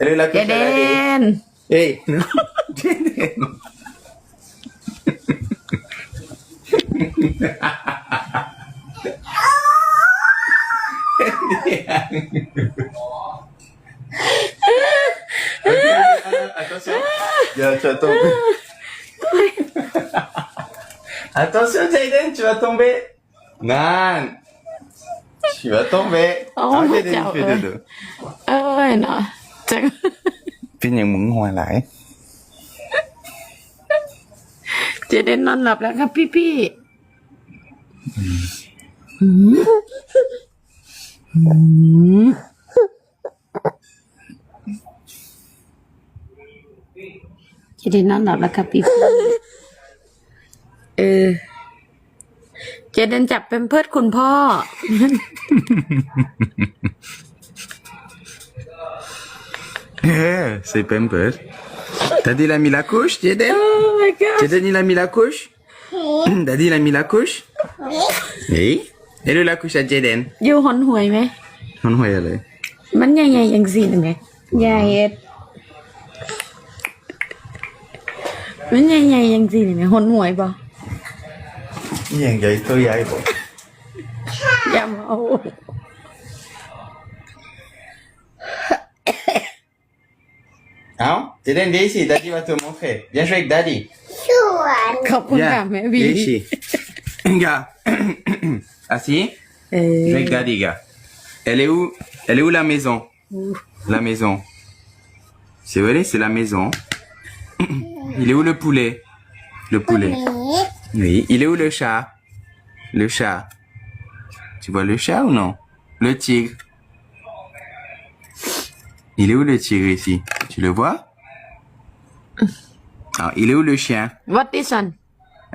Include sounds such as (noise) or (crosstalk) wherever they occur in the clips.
Elle est la เจเดน Hey, non. Jaden. Attention. Viens, tu vas tomber. Attention, Jaden, tu vas tomber. Nan. Tu vas tomber. Oh, Ah, mon Jaden, Dieu, il fait ouais. dodo. เอ้ยเนาะ จังเป็นอย่างมึงหัวไหลายเจเดนนอนหลับแล้วครับพี่พี่เจเดนนอนหลับแล้วครับพี่พี่เออ เจเดนจับเป็นเพิดคุณพ่อ Eh, c'est Pamper. T'as dit il a mis la couche, Jaden Oh my god Jaden, il a mis la couche Daddy, il a mis la couche Oui. Et le la couche à Jaden อยู่หอนหวยไหม On va y aller. มันใหญ่ๆอย่างสิไหมให Dylan ici, Daddy va te montrer. Bien joué avec Daddy. Bien. mais oui. (coughs) Gars. (coughs) Assis. Jouer avec Daddy, gars. Elle est où? Elle est où la maison? La maison. C'est vrai, c'est la maison. (coughs) Il est où le poulet? Le poulet. Oui. Il est où le chat? Le chat. Tu vois le chat ou non? Le tigre. Il est où le tigre ici? Tu le vois? Ah, Il est où le chien what this one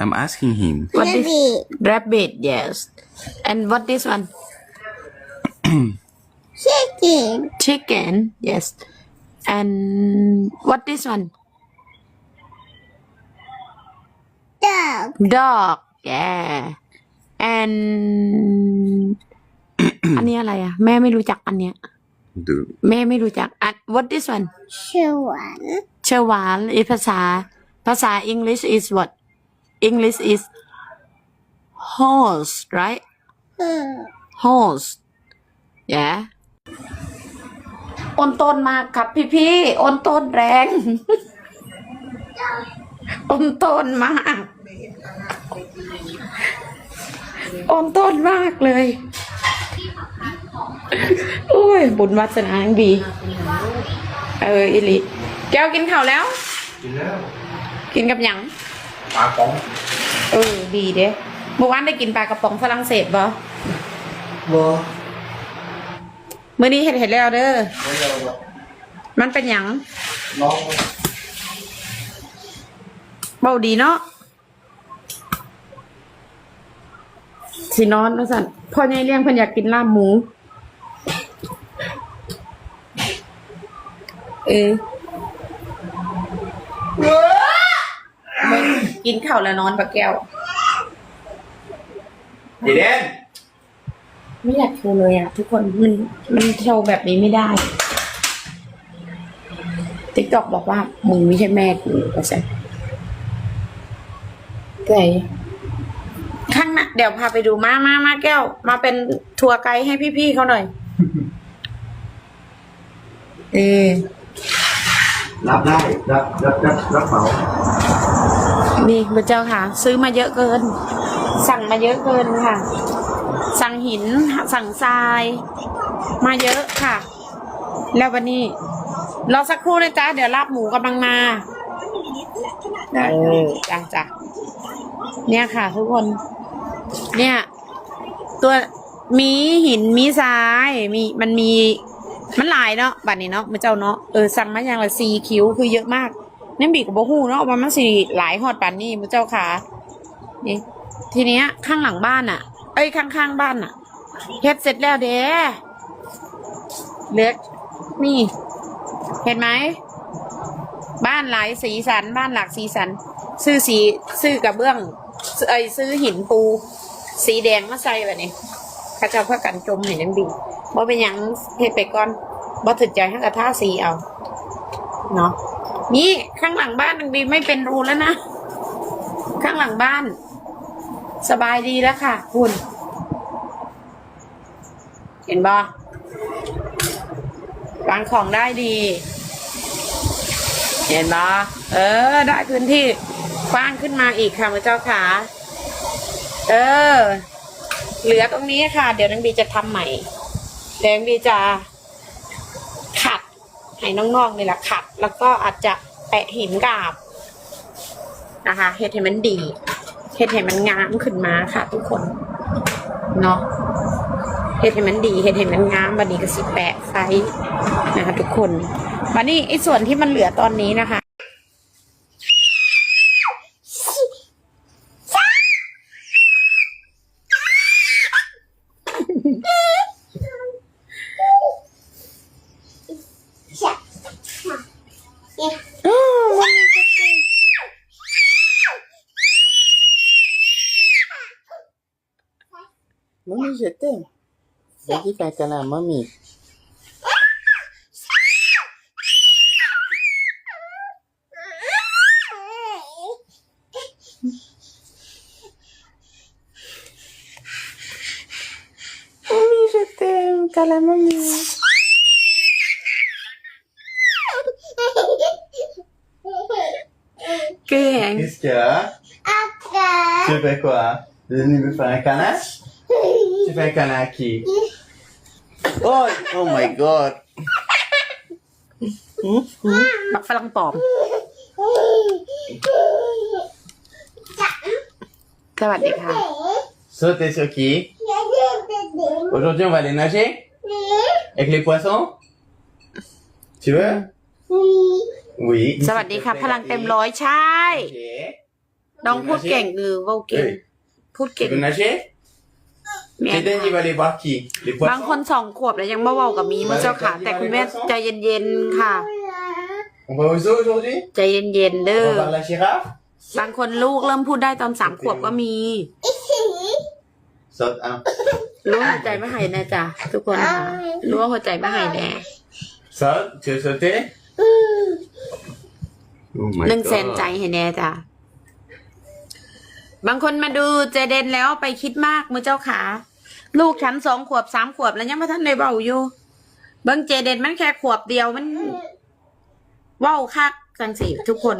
I'm asking him. what this rabbit yes and what this one Chicken. chicken yes and what this one Dog. dog yeah and อันนี้อะไรอะ แม่ไม่รู้จักอันเนี้ย Deux. แม่ไม่รู้จักอัน what this one Swan. เชอหวานอีภาษา ภาษา English is what English is horse right horse yeah อนต้นมากครับพี่พี่ๆอนต้นแรง อนต้นมากอนต้นมากเลยโอ้ย บุญวัฒนาอังดีเอออิลิ แก้วกินข้าวแล้วกินกับหยังปลาป๋องเออดีเด้เมื่อวานได้กินปลากระป๋องฝรั่งเศสบ่บ่มื้อนี้เห็ดเห็ดแล้วเด้อมันเป็นหยังน้องเบาดีเนาะสินอนว่าสั่นพ่อใหญ่เลี้ยงเพิ่นอยากกินลาบหมู เออ มึงกินข้าวแล้วนอนปะแก้วเจเดนไม่อยากโชว์เลยอะ ทุกคนมันมันโชว์แบบนี้ไม่ได้ติ๊กตอกบอกว่า มึงไม่ใช่แม่กูก็ใช่ไก่ข้างหน้าเดี๋ยวพาไปดูมามามาแก้ว มาเป็นทัวร์ไกด์ให้พี่ๆเขาหน่อย เออ รับได้รับรับรับรับเหมานี่พระเจ้าค่ะ ซื้อมาเยอะเกิน สั่งมาเยอะเกินค่ะ สั่งหินสั่งทราย มาเยอะค่ะ แล้ววันนี้รอสักครู่นะจ๊ะ เดี๋ยวลาบหมูกำลังมาเออจ้ะจ้ะเนี่ยค่ะ ทุกคน เนี่ย ตัวมีหินมีทรายมีมันมี มันหลายเนาะบัดนี้เนาะมือเจ้าเนาะเออสั่งมาอย่างละสี่คิ้วคือเยอะมากเนี่ยบีกับโบฮูเนาะว่ามันสิหลายฮอดปันนี่มือเจ้าค่ะนี่ทีเนี้ยข้างหลังบ้านอะเอ้ยข้างๆบ้านอะเฮ็ดเสร็จแล้วเด้เล็กนี่ เห็นไหมบ้านหลายสีสันบ้านหลากสีสัน ซื้อสีซื้อกระเบื้องเอ้ซื้อหินปู สีแดงมาใส่แบบนี้ข้าเจ้าเพื่อกันจมเห็นยังดี บ่เป็นหยังเฮ็ดไปก่อนบ่ถึกใจให้กระท่าสีเอา เนาะนี่ข้างหลังบ้านนางบีไม่เป็นรูแล้วนะ ข้างหลังบ้าน สบายดีแล้วค่ะ คุณ เห็นบ่วางของได้ดี เห็นบ่เออ ได้พื้นที่กว้างขึ้นมาอีกค่ะพระเจ้าขาเออ เหลือตรงนี้ค่ะ เดี๋ยวนางบีจะทำใหม่ เดี๋ยวนางบีจะขัดให้น้องๆนี่แหละขัด แล้วก็อาจจะแปะหินกาบนะคะเฮ็ดให้มันดีเฮ็ดให้มันงามขึ้นมาค่ะ ทุกคนเนาะเฮ็ดให้มันดีเฮ็ดให้มันงามบันนี้ก็สิแปะไฟนะคะ ทุกคนบันนี้ไอ้ส่วนที่มันเหลือตอนนี้นะคะ je t'aime. Vas-y, fais un câlin à mamie. Câlin à mamie. Qu'est-ce qu'il y a? Apa? Tu fais quoi Tu veux me faire un câlin? Tu fais un câlin à qui Oh, oh my god. บักฝรั่งปลอม สวัสดีค่ะ Sauter sur qui Aujourd'hui, on va aller nager Avec les poissons Tu veux Oui. สวัสดีค่ะ พลังเต็มร้อยใช่ Ok. น้องพูดเก่งหรือเว่าเก่ง Oui. พูด Tu เก่ง veux nager แม่ Jaden, il va aller voir qui Les บาง poissons คนสองขวบแล้วยังบ่เว้ากับมีมาเจ้าค่ะ แต่คุณแม่ใจเย็นๆค่ะ On va au zoo aujourd'hui ใจเย็นๆเด้ On อ va voir la girafe บางคนลูกเริ่มพูดได้ตอนสามขวบก็มี Saute un. รู้หัวใจมาให้แน่จ้ะทุกคนค่ะรู้ว่าหัวใจมาให้แน่ Saute, tu veux sauter Oh my หนึ่งแสนใจให้แน่จ้ะ บางคนมาดูเจเดนแล้วไปคิดมากมือเจ้าขา ลูกฉันสองขวบสามขวบแล้วยังไม่ทันได้เบาอยู่เบิ้งเจเดนมันแค่ขวบเดียวมันเว้าคักจังสิทุกคน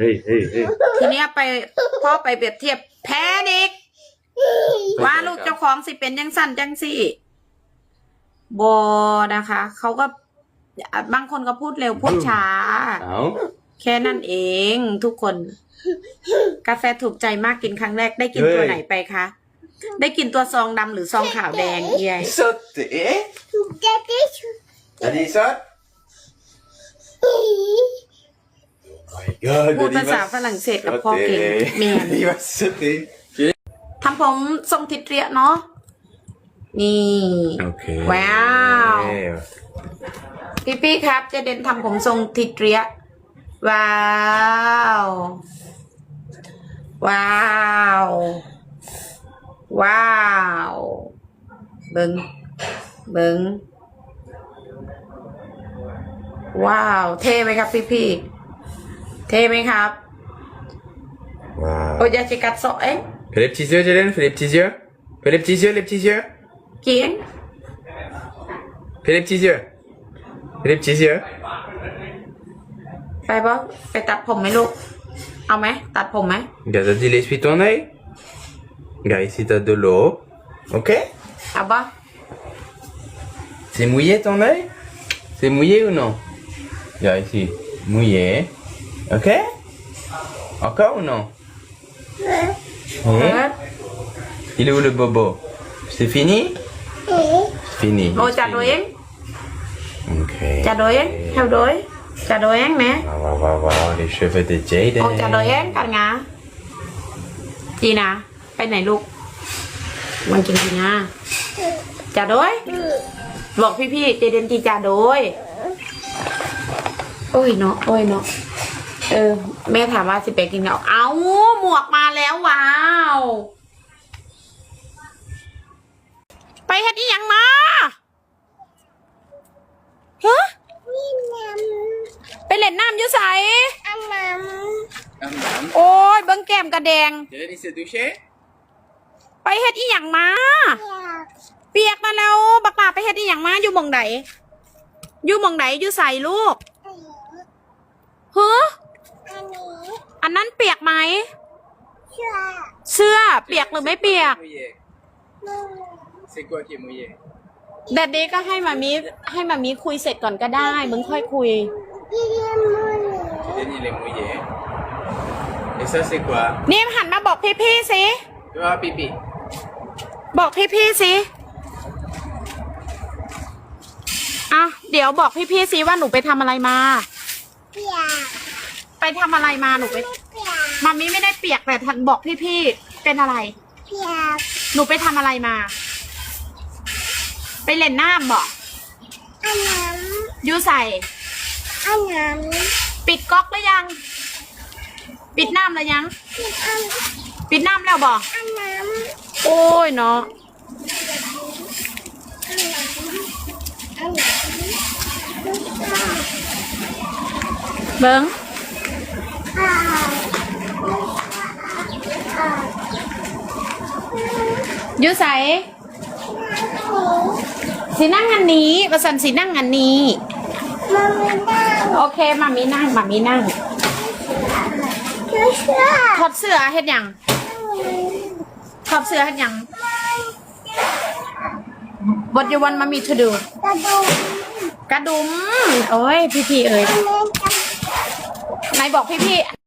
Hey, hey, hey. ทีเนี้ยไปพ่อไปเปรียบเทียบแพ้อีกว่าลูกเจ้าของสิเป็นยังสั่นจังสิบอนะคะเขาก็บางคนก็พูดเร็วพูดช้า Hein แค่นั้นเองทุกคน กาแฟถูกใจมากกินครั้งแรกได้กินตัวไหนไปคะ ได้กินตัวซองดำหรือซองขาวแดงเอีย Sauter Allez, saute Oh my god พูด il ภาษา va ฝรั่งเศสกับพ่อเก่ง sauter. แม่น Il va sauter. ทำผมทรงทิเตรียเนาะ นี่ Ok. ว้าวพี่พี่ๆครับเจะเด่นทำผมทรงทิเตรียว้าว ว้าว ว้าว เบิงเบิงว้าว เท่ไหมครับพี่พี่ๆเท่ไหมครับ Wow. โอ้ยอยาจิกัดโซเอ๊ะ Fais les petits yeux, Jaden, fais les petits yeux. Fais les petits yeux, les petits yeux. เกียง Fais les petits yeux. Fais les petits yeux. ไปบ่ไปตัดผมไหมลูก เอาไหมตัดผมไหม Regarde, t'as dit, essuie ton œil. Regarde, ici, t'as de l'eau. Ok เอาบ่ C'est mouillé ton œil C'est mouillé ou non Regarde ici. Mouillé. Ok Encore ou non Hein Il est où le bobo C'est fini Fini. โอ้จัดตัวเอง Ok. จัดตัวเองเท่าโดยจัดตัวเองนะ On va voir, voir les cheveux de Jaden. โอ้จัดตัวเองกันงาจีนะไปไหนลูกมันกินจีนะจัดโดยบอกพี่ๆเจเดนจีจัดโดย โอ้ยเนาะ โอ้ยเนาะ เออ แม่ถามว่าสิไปกินข้าวเอาหมวกมาแล้วว้าว ไปเฮ็ดอีหยังมาฮะ นี่น้ ไป ใส อันนั้น Am-am. โอ้ ยเบิ้งแก้มกระแดง Tu veux se toucher ไปเฮ็ดอีหยังมา เปียกมาแล้วบักหลาไปเฮ็ดอีหยังมาอยู่หมองไหนอยู่หมองไหนอยู่ใส่ลูกเฮ้ออันนั้นเปียกไหมเชื่อเสื้อเปียกหรือไม่เปียก Mouillé. มือ C'est quoi qui est mouillé แดดดี้ก็ให้มามีให้มามีคุยเสร็จก่อนก็ได้ มึงค่อยคุยเรียนมือ Denis, il est mouillé. Et ça, c'est quoi นี่หันมาบอกพี่ๆสิ Tu vois, pipi. บอกพี่ๆสิอะเดี๋ยวบอกพี่ๆสิว่าหนูไปทำอะไรมา เปียกไปทำอะไรมาหนูไปเปียกมามีไม่ได้เปียกแต่ทันบอกพี่ๆเป็นอะไร เปียกหนูไปทำอะไรมา ไปเล่นน้ำบอกอันนั้นยูใส่อันนั้นปิดก๊อกหรือยัง ปิดน้ำแล้วยังพี่อันปิดน้ำแล้วบอกอันนั้นโอ้ยเนาะอันนั้นลูกตาเบิ้งอ่าอ่ายูใส่สีนั่งอันนี้ประสันสีนั่งอันนี้ มันไม่ได้ โอเคมามีนั่งมามีนั่งเชื่อเชื่อ ถอดเสื้อเฮ็ดหยังถอดเสื้อเฮ็ดหยัง What you want mommy to do กระดูกกระดุมโอ้ยพี่ๆเอ้ยแม่จะไหนบอกพี่ๆ